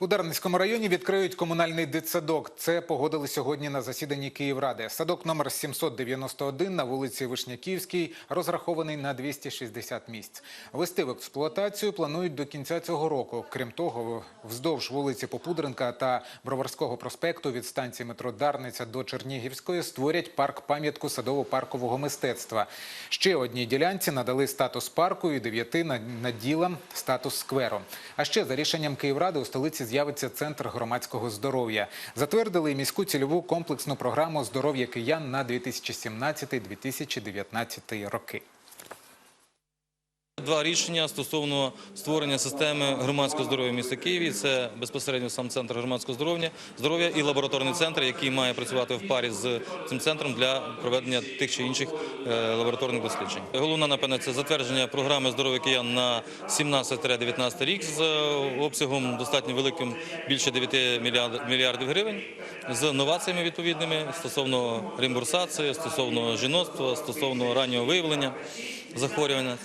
У Дарницькому районі відкриють комунальний дитсадок. Це погодили сьогодні на засіданні Київради. Садок номер 791 на вулиці Вишняківській розрахований на 260 місць. Вести в експлуатацію планують до кінця цього року. Крім того, вздовж вулиці Попудренка та Броварського проспекту від станції метро Дарниця до Чернігівської створять парк-пам'ятку садово-паркового мистецтва. Ще одній ділянці надали статус парку і дев'яти на- наділам статус скверу. А ще за рішенням Київради у столиці з'явиться центр громадського здоров'я. Затвердили міську цільову комплексну програму здоров'я киян на 2017-2019 роки. Два рішення стосовно створення системи громадського здоров'я міста Києві. Це безпосередньо сам центр громадського здоров'я здоров'я і лабораторний центр, який має працювати в парі з цим центром для проведення тих чи інших е, лабораторних досліджень. Головне, напевне, це затвердження програми здоров'я киян на 17-19 рік з е, обсягом достатньо великим більше 9 мільярд- мільярдів гривень з новаціями відповідними стосовно реімбурсації, стосовно жіноцтва, стосовно раннього виявлення захворювання.